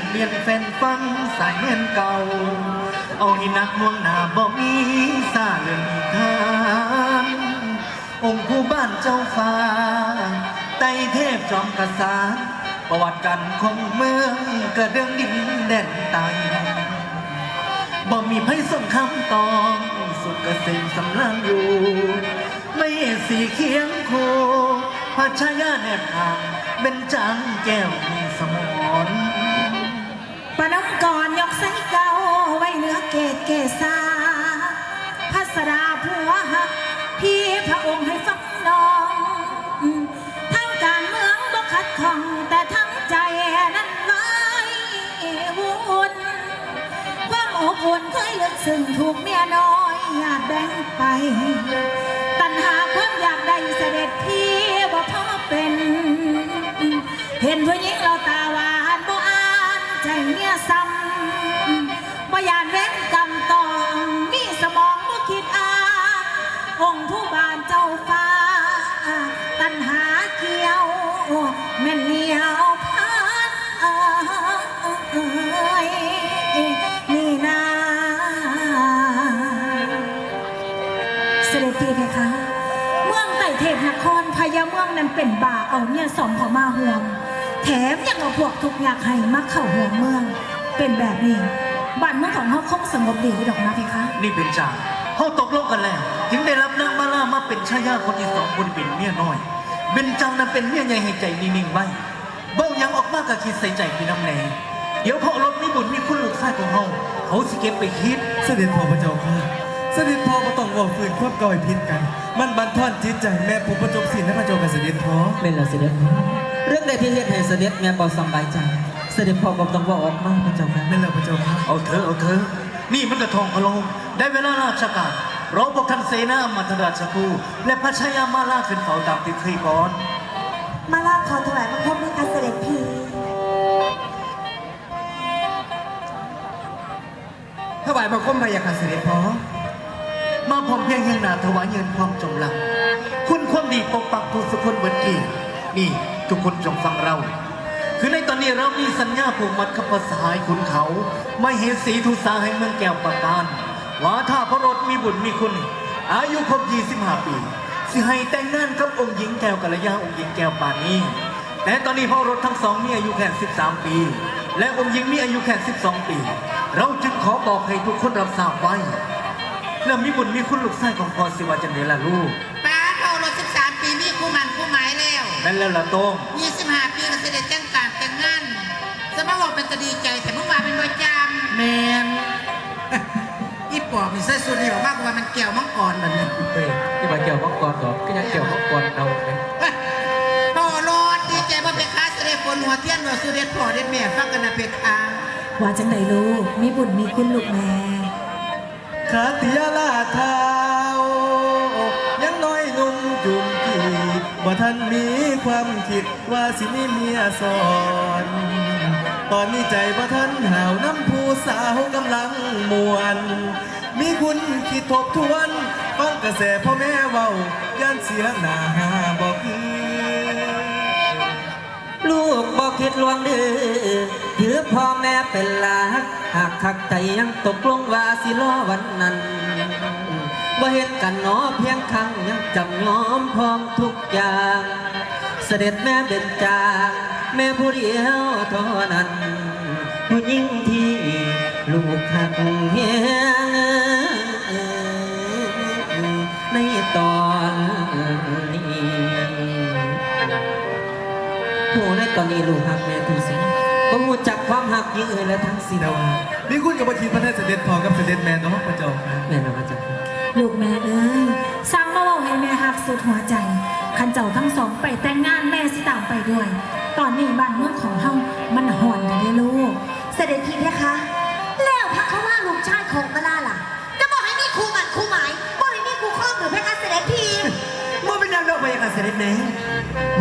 นเรียนแฟนฟังสายเงินเก่า เอาให้นักน่วงหน้าบ่มีซาเรื่องนิทานองค์ผู้บ้านเจ้าฟ้าไตเทพจอมกษัตริย์ประวัติกันของเมืองกระเดื่องดินแดนไตบ่มีไพ่ส่งคำตองสุขเกษมสำลังอยู่ ไม่สีเคียงโคพระชายาแนบทางเป็นจังแก้วมีสม เกตเกษาพัสดาผัวหัก พี่พระองค์ให้ฟังน้อง ทั้งการเมืองบ่ขัดข้องแต่ทั้งใจนั้นไว้วุ่นความอบอุ่นเคยลึกซึ้งถูกเมียน้อยอยากแบ่งไป ตัณหาความอยากได้เสด็จพี่บ่พอเป็น เห็นผู้หญิงเรา เสด็จพี่เพคะ เมืองไต่เทพนครพญาเมืองนั้นเป็นบ่าเอาเนี่ยสอมเขามาห่วงแถมยังเอาพวกทุกอยากให้มาเข้าห่วงเมือง เป็นแบบนี้บ้านเมืองของเขาคงสงบดีอยู่ดอกนะเพคะนี่เป็นจ่าเขาตกลงกันแล้ว ถึงได้รับนางมาล่ามาเป็นชายาคนที่สองคนเป็นเมียน้อยเบนจังนั้นเป็นเมียใหญ่ให้ใจนิ่งๆไว้เบ้ายังออกมากกะคิดใส่ใจพี่น้ำแน่เดี๋ยวพอรถมีบุญมีคุณลูกชายของเฮาเขาสิเก็บไปคิดเสด็จพ่อพระเจ้าค่ะเสด็จพ่อบ่ต้องบอกฝืนควบก่อยพิษกัน มันบันทอนจิตใจแม่ผู้ประจบศีลและพระเจ้ากับเสด็จพ่อเป็นแล้วเสด็จพ่อเรื่องใดที่เฮ็ดให้เสด็จแม่บ่สำบายใจ เสด็จพ่อก็ต้องบอกออกมาพระเจ้าค่ะแม่นแล้วพระเจ้าค่ะเอาเธอะเอาเธอะนี่มันกระทองพะโลงได้เวลาราชการรอพวกท่านเสนามัทราชคูและพระชายามาล่าขึ้นเฝ้าตามติดเคยก่อน มาลาขอถวายบังคมด้วยค่ะเสด็จพี่ถวายบังคมพระยาค่ะเสด็จพ่อ มาพร้อมเพียงยังหนาถวายเงินความจงรักคุณความดีปกปักทุกสุคนเบิดกีนี่ทุกคนจงฟังเรา คือในตอนนี้เรามีสัญญาผูกมัดกับภาษาให้คุณเขา ไม่เห็นสีทุสาให้เมืองแก้วประการว่าถ้าพระรถมีบุญมีคุณ อายุครบ25ปี สิให้แต่งงานกับองค์หญิงแก้วกัลยาองค์หญิงแก้วปานนี้ แต่ตอนนี้พระรถทั้งสองมีอายุแค่13 ปี และองค์หญิงมีอายุแค่12 ปี เราจึงขอบอกให้ทุกคนรับทราบไว้ แล้วมีบุญมีคุณลูกชายของพ่อสิว่าจังไดล่ะลูกป้าเขารถ13 ปีนี่คู่มันคู่หมายแล้วนั่นแล้วล่ะโต้ง25ปีเราเสด็จจ้างการแต่งงานสมาบอกเป็นตะดีใจแต่เมื่อวานเป็นประจแมนำอีปอบมีเสื้อสูทนี่บอกมากกว่ามันแก้วมังกรแบบนี้เฮ้ยที่มาเกี่ยวมังกรดอกก็ยังเกี่ยวมังกรเอาไปเฮ้ยพ่อรอดดีใจว่าเป็นค้าเสด็จฝนหัวเทียนหัวสุเด็จพ่อเด็ดแม่ฟังกันนะเพคะว่าจังไหนลูกมีบุญมีคุณลูกแม่ ขาติยาลาเท้ายังน้อยหนุ่มจุ่มจีบ่ทันมีความคิดว่าสิมีเมียสอนตอนนี้ใจบ่ทันหาวน้ำผู้สาวกำลังมวน มีคุณคิดทบทวน ฟังกระแสพ่อแม่เว้าย่านเสียหน้าบ่ ลูกบ่คิดลวงเดือถือพ่อแม่เป็นหลักหากทักใจยังตกลงว่าสิรอวันนั้นบ่เห็นกันหนอเพียงครั้งยังจำยอมพร้อมทุกอย่าง เสด็จแม่เด่นจางแม่ผู้เดียวเท่านั้นผู้หญิงที่ลูกหักเฮีย ตอนนี้ลูกหักแม่ทุกสิ่งบ่รู้จักความหักยิ่งเอ่ยและทั้งสิ้นแต่ว่ามีคุณกับบ่คิดประเทศเสด็จพ่อกับเสด็จแม่เนาะพระเจ้าค่ะแม่นบ่พระเจ้าค่ะลูกแม่เอ้ยสร้างมาเว่าให้แม่หักสุดหัวใจขันเจ้าทั้งสองไปแต่งงานแม่สิตามไปด้วย ตอนนี้บ้านเมืองของเฮามันห่อนกันได้ลูก เสด็จพี่เพคะ แล้วพระเขาว่าลูกชายของมาลาล่ะ จะบอกให้มีครูหมันครูหมายบอกให้มีครูครอบหรือเพคะเสด็จพี่มันเป็นยังดอกไปยังกับเสด็จแม่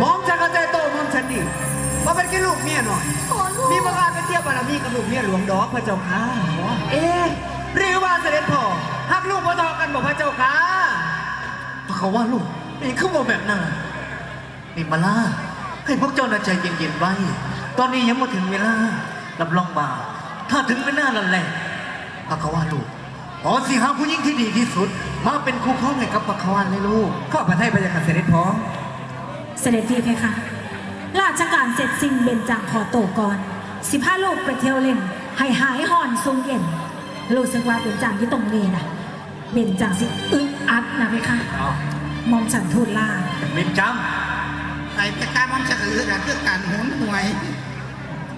มองฉันเข้าใจโตมอง ฉันดีว่าเป็นแค่ลูกเมียหน่อยโอ้ลูกมีประกาศไปเทียบบารมีกับลูกเมียหลวงดอกพระเจ้าค่ะเอ๊ะหรือว่าเสด็จพ่อหักลูกพ่อทอกันบอกพระเจ้าค่ะพระเขาว่าลูกนี่คือว่าแบบนั้นนี่มาล่าให้พวกเจ้าน่ะใจเย็นๆไว้ ตอนนี้ยังมาถึงเวลารับรองว่าถ้าถึงเวลาแล้วแหละพระเขาว่าลูกขอสิหาผู้หญิงที่ดีที่สุด มาเป็นคู่ครองให้กับพระเขาว่าเลยลูกข้าพระไทยพระยาค่ะเสด็จพ่อเสด็จพี่เพคะ ราชการเสร็จสิ้นเบญจางขอโตวก่อน สิบห้าโลกไปเที่ยวเล่น ให้หายห่อนทรงเย็นรู้สึกว่าเบญจางที่ตรงนี้นะเบญจางสิอึดอัดนะเพคะมอมฉันทูลลามินจไอ้เพคะมันจะคือระคือการหุนหวย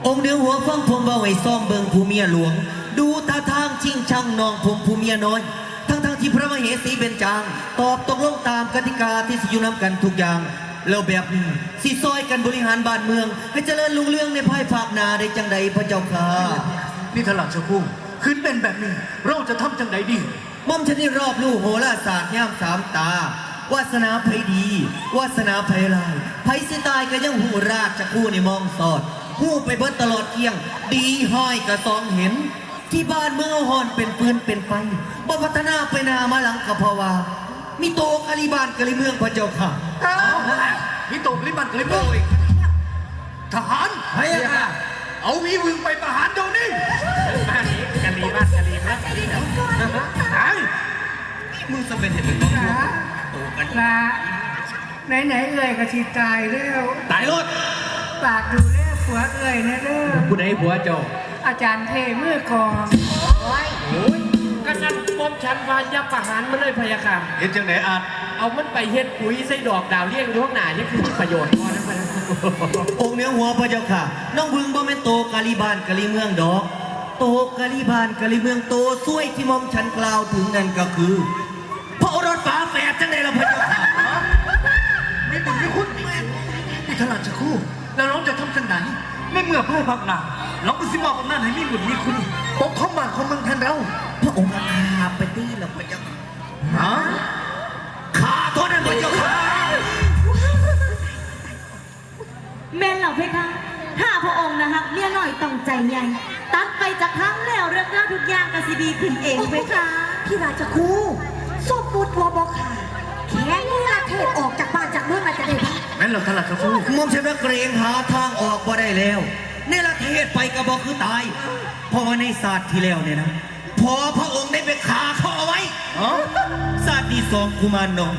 องค์เหนือหัวฟังผมเบาไว้ซ่องเบิงผู้เมียหลวง ดูท่าทางชิงช่างนองผมผู้เมียน้อยทั้งทงๆที่พระมเหสีเป็นจาง ตอบตกลงตามกติกาที่สิอยู่นำกันทุกอย่าง แล้วแบบนี้สิซอยกันบริหารบ้านเมือง ให้เจริญรุ่งเรืองในภายภาคหนาได้จังใดพระเจ้าค่ะำนี่ถลังชะคู่ขึ้นเป็นแบบนี้ เราจะทำจังไดดีม่อมชนิดรอบลู่โหราศาสตร์ย่ามสามตาวาสนาไพดีวาสนาไพลายไพสิตายก็ยังหูราชจะคู่ในมองสอดหูไปเบิดตลอดเที่ยง ดีห้อยกระซองเห็น ที่บ้านเมืองเอาหอนเป็นปืนเป็นไฟบ่พัฒนาไปนามาหลังกะเพราว่า มีโตกะลิบานกะลิเมืองพระเจ้าค่ะนี่ตกลิบันกลิโบอีกทหารพระยาค่ะเอาวีวึงไปประหารเดี๋ยวนี้กะลีมากกะลีมากไอ้มึงจะเป็นเห็นเป็นต้องโตกันลาไหนๆเอ่ยก็ชีตายแล้วตายรถปากดูแลผัวเอ่ยนะเด้อผู้ใดผัวเจ้าอาจารย์เทมือกองโอ้ย ก็ฉันป้อมฉันวานยับประหารมันเลยพะยาค่ะ เห็นจังไหนอาจเอามันไปเฮ็ดปุ๋ยใส่ดอกดาวเลี้ยงอยู่ข้างหน้านี่คือประโยชน์พอแล้วพะยาค่ะองค์เหนือหัวพระเจ้าค่ะ น้องบึงบ่แม่นโตกะลิบานกะลิเมืองดอก โตกะลิบานกะลิเมืองโตซวยที่หมอมฉันกล่าวถึงนั่นก็คือ พระโอรสฟ้าแฝดจังไดล่ะพระเจ้าค่ะมีบุญมีคุณนี่ถลังชะคู่ แล้วเราจะทำจังไหนในเมื่อพ่ายพักหนาเราก็สิมอบอำนาจให้มีบุญมีคุณปกครองบ้านของเมืองแทนเรา พระองค์อาคาไปตีแล้วพระเจ้าค่ะฮะข้าโทษนั้นพระเจ้าค่ะแม่นเหล่าเพคะถ้าพระองค์นะฮะเมียหน่อยต้องใจใหญ่ตัดไปจากครั้งแล้วเรื่องราวทุกอย่างก็สิดีขึ้นเองเพคะพี่ราชครูสมมุติว่าบอกค่ะแค่นี้ละเทศออกจากบ้านจากเมืองมาจะได้ปะแม่นเราถลังชะคู่หมอมฉันว่าเกรงหาทางออกบ่ได้แล้วในละเทศไปก็บอกคือตายเพราะว่าในศาสตร์ที่แล้วเนี่ยนะพ อพระองค์ได้ไปขาเขาเอาไว้ฮะศาสตร์ที่สองกุมารนอง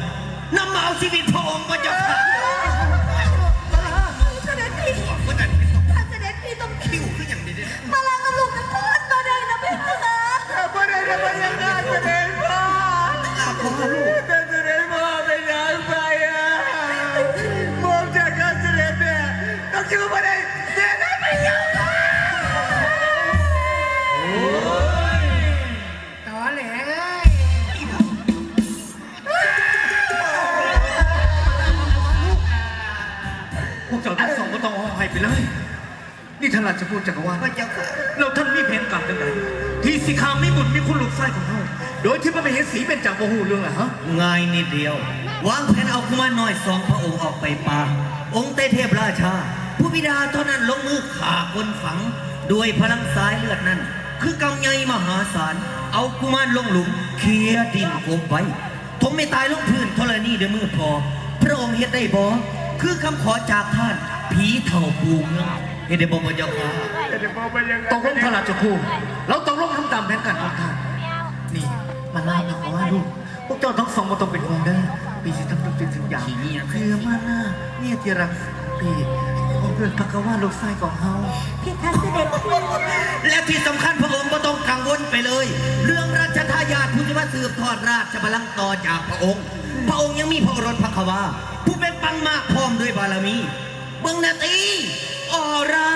นำมาเอาชีวิตพระองค์พระเจ้าค่ะเสด็จพี่ถ้าเสด็จพี่ต้องคิวขึ้นอย่างนี้มาลากับลูกกันพูดมาได้นะพี่คะไม่ได้ทำไมยังไงเสด็จพ่อแต่เสด็จพ่อไปย้ายไปอะมองจากการเสด็จเนี่ยต้องคิวมาได้ นี่ถลังชะคู่จักรวาลพระเจ้าค่ะเราท่านมีแผนการจังไหนที่สิขามมีบุญมีคุณลูกไส้ของเราโดยที่พระมเหสีเป็นจากโมหูเรื่องอะฮะง่ายนิดเดียว วางแผนเอากุมารน้อยสองพระองค์ออกไปป่า องค์เตเทพราชา ผู้บิดาเท่านั้นลงมือฆ่าคนฝัง ด้วยพลังสายเลือดนั้น คือกำไยมหาศาล เอากุมารลงหลุมเคลียร์ดินกบไว้ทมไม่ตายลงพื้นธรณีเดือมือพอ พระองค์เฮ็ดได้บ่คือคำขอจากท่านผีเถ่าปูเมือง เฮ็ดได้บ่พระเจ้าค่ะตกลงถลังชะคู่เราตกลงทำตามแผนการของท่านนี่มาล่ามาขอว่าลูกพวกเจ้าทั้งสองมาต้องเป็นห่วงเด้อปีสิทำทุกสิ่งทุกอย่างเพื่อมาล่าเนี่ยที่รักปีของเพื่อนพักว่าลูกไส้ของเฮาพี่คะเสด็จพี่และที่สำคัญพระองค์ก็ต้องกังวลไปเลย เรื่องราชทายาทผู้จะมาสืบทอดราชบัลลังก์ต่อจากพระองค์ พระองค์ยังมีพระโอรสพระควาผู้เป็นปังมากพร้อมด้วยบารมีเบิ่งนาตีออรา ออร่า